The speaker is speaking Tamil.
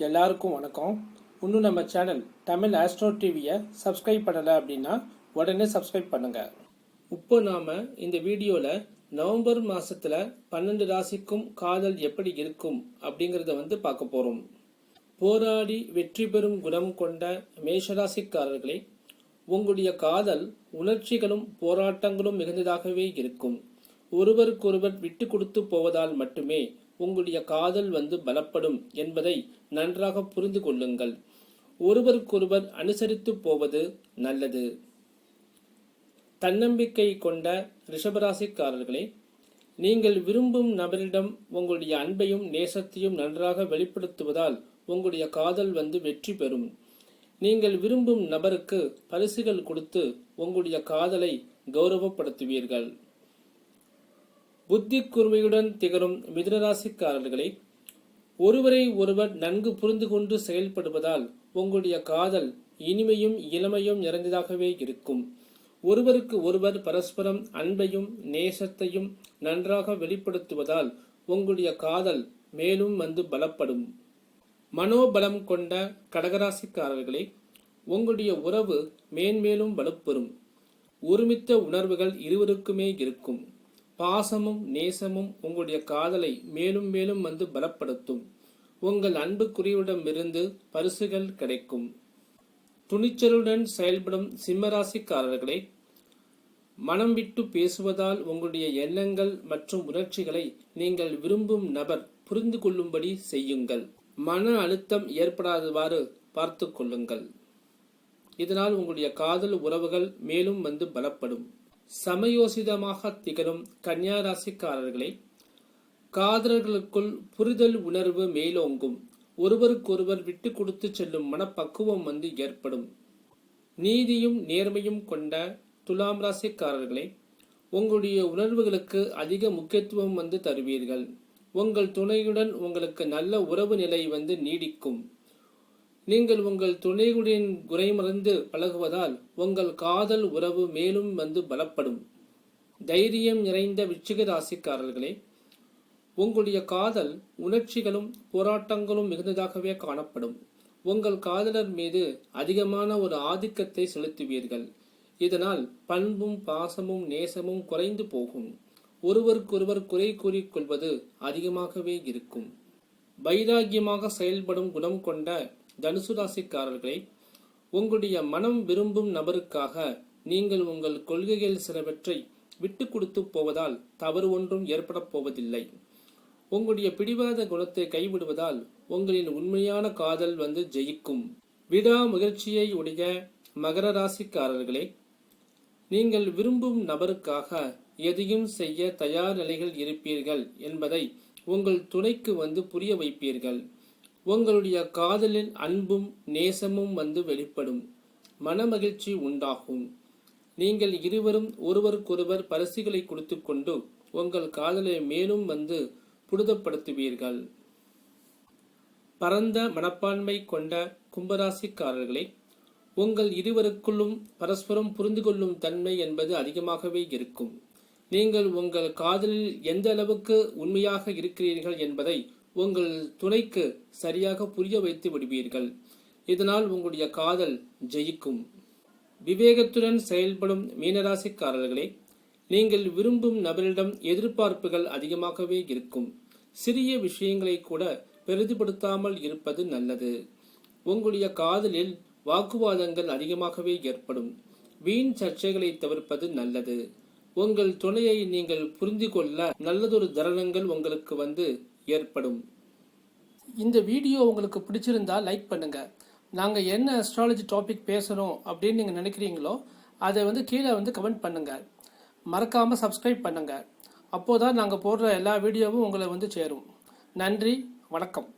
எல்லாருக்கும் வணக்கம். இன்னும் நம்ம சேனல் தமிழ் ஆஸ்ட்ரோ டிவியை சப்ஸ்கிரைப் பண்ணலை அப்படின்னா உடனே சப்ஸ்கிரைப் பண்ணுங்கள் இப்போ நாம் இந்த வீடியோவில் நவம்பர் மாதத்தில் பன்னெண்டு ராசிக்கும் காதல் எப்படி இருக்கும் அப்படிங்கிறத வந்து பார்க்க போகிறோம் போராடி வெற்றி பெறும் குணம் கொண்ட மேஷராசிக்காரர்களே உங்களுடைய காதல் உணர்ச்சிகளும் போராட்டங்களும் மிகுந்ததாகவே இருக்கும். ஒருவருக்கொருவர் விட்டு கொடுத்து போவதால் மட்டுமே உங்களுடைய காதல் வந்து பலப்படும் என்பதை நன்றாக புரிந்து கொள்ளுங்கள். ஒருவருக்கொருவர் அனுசரித்து போவது நல்லது. தன்னம்பிக்கை கொண்ட ரிஷபராசிக்காரர்களே நீங்கள் விரும்பும் நபரிடம் உங்களுடைய அன்பையும் நேசத்தையும் நன்றாக வெளிப்படுத்துவதால் உங்களுடைய காதல் வந்து வெற்றி பெறும். நீங்கள் விரும்பும் நபருக்கு பரிசுகள் கொடுத்து உங்களுடைய காதலை கௌரவப்படுத்துவீர்கள். புத்தி கூர்மையுடன் திகழும் மிதுனராசிக்காரர்களே ஒருவரை ஒருவர் நன்கு புரிந்து கொண்டு செயல்படுவதால் உங்களுடைய காதல் இனிமையும் இளமையும் நிறைந்ததாகவே இருக்கும். ஒருவருக்கு ஒருவர் பரஸ்பரம் அன்பையும் நேசத்தையும் நன்றாக வெளிப்படுத்துவதால் உங்களுடைய காதல் மேலும் வந்து பலப்படும். மனோபலம் கொண்ட கடகராசிக்காரர்களே உங்களுடைய உறவு மேன்மேலும் வலுப்பெறும். ஒருமித்த உணர்வுகள் இருவருக்குமே இருக்கும். பாசமும் நேசமும் உங்களுடைய காதலை மேலும் மேலும் வந்து பலப்படுத்தும். உங்கள் அன்புக்குரியவிடமிருந்து பரிசுகள் கிடைக்கும். துணிச்சலுடன் செயல்படும் சிம்மராசிக்காரர்களே மனம் விட்டு பேசுவதால் உங்களுடைய எண்ணங்கள் மற்றும் உணர்ச்சிகளை நீங்கள் விரும்பும் நபர் புரிந்து கொள்ளும்படி செய்யுங்கள். மன அழுத்தம் ஏற்படாதவாறு பார்த்து கொள்ளுங்கள். இதனால் உங்களுடைய காதல் உறவுகள் மேலும் வந்து பலப்படும். சமயோசிதமாக திகழும் கன்னியா ராசிக்காரர்களே காதலர்களுக்குள் புரிதல் உணர்வு மேலோங்கும். ஒருவருக்கொருவர் விட்டு கொடுத்து செல்லும் மனப்பக்குவம் வந்து ஏற்படும். நீதியும் நேர்மையும் கொண்ட துலாம் ராசிக்காரர்களே உங்களுடைய உணர்வுகளுக்கு அதிக முக்கியத்துவம் வந்து தருவீர்கள். உங்கள் துணையுடன் உங்களுக்கு நல்ல உறவு நிலை வந்து நீடிக்கும். நீங்கள் உங்கள் துணையுடன் குறைமறந்து பழகுவதால் உங்கள் காதல் உறவு மேலும் வந்து பலப்படும். தைரியம் நிறைந்த விச்சிக ராசிக்காரர்களே உங்களுடைய காதல் உணர்ச்சிகளும் போராட்டங்களும் மிகுந்ததாகவே காணப்படும். உங்கள் காதலர் மீது அதிகமான ஒரு ஆதிக்கத்தை செலுத்துவீர்கள். இதனால் பண்பும் பாசமும் நேசமும் குறைந்து போகும். ஒருவருக்கொருவர் குறை கூறிக்கொள்வது அதிகமாகவே இருக்கும். வைராகியமாக செயல்படும் குணம் கொண்ட தனுசு ராசிக்காரர்களே உங்களுடைய மனம் விரும்பும் நபருக்காக நீங்கள் உங்கள் கொள்கைகள் சிலவற்றை விட்டு கொடுத்து போவதால் தவறு ஒன்றும் ஏற்பட போவதில்லை. உங்களுடைய பிடிவாத குணத்தை கைவிடுவதால் உங்களின் உண்மையான காதல் வந்து ஜெயிக்கும். விடா முயற்சியை உடைய மகர ராசிக்காரர்களே நீங்கள் விரும்பும் நபருக்காக எதையும் செய்ய தயார் நிலைகள் இருப்பீர்கள் என்பதை உங்கள் துணைக்கு வந்து புரிய வைப்பீர்கள். உங்களுடைய காதலில் அன்பும் நேசமும் வந்து வெளிப்படும். மனமகிழ்ச்சி உண்டாகும். நீங்கள் இருவரும் ஒருவருக்கொருவர் பரிசுகளை கொடுத்து கொண்டு உங்கள் காதலை மேலும் வந்து புனிதப்படுத்துவீர்கள். பரந்த மனப்பான்மை கொண்ட கும்பராசிக்காரர்களை உங்கள் இருவருக்குள்ளும் பரஸ்பரம் புரிந்து கொள்ளும் தன்மை என்பது அதிகமாகவே இருக்கும். நீங்கள் உங்கள் காதலில் எந்த அளவுக்கு உண்மையாக இருக்கிறீர்கள் என்பதை உங்கள் துணைக்கு சரியாக புரிய வைத்து விடுவீர்கள். இதனால் உங்களுடைய காதல் ஜெயிக்கும். விவேகத்துடன் செயல்படும் மீனராசிக்காரர்களே நீங்கள் விரும்பும் நபரிடம் எதிர்பார்ப்புகள் அதிகமாகவே இருக்கும். சிறிய விஷயங்களை கூட பெரிதுபடுத்தாமல் இருப்பது நல்லது. உங்களுடைய காதலில் வாக்குவாதங்கள் அதிகமாகவே ஏற்படும். வீண் சர்ச்சைகளை தவிர்ப்பது நல்லது. உங்கள் துணையை நீங்கள் புரிந்து கொள்ள நல்லதொரு தருணங்கள் உங்களுக்கு வந்து ஏற்படும். இந்த வீடியோ உங்களுக்கு பிடிச்சிருந்தா லைக் பண்ணுங்க. நாங்கள் என்ன அஸ்ட்ராலஜி டாபிக் பேசணும் அப்படின்னு நீங்கள் நினைக்கிறீங்களோ அதை வந்து கீழே வந்து கமெண்ட் பண்ணுங்க. மறக்காமல் சப்ஸ்கிரைப் பண்ணுங்க. அப்போதான் நாங்கள் போடுற எல்லா வீடியோவும் உங்களை வந்து சேரும். நன்றி வணக்கம்.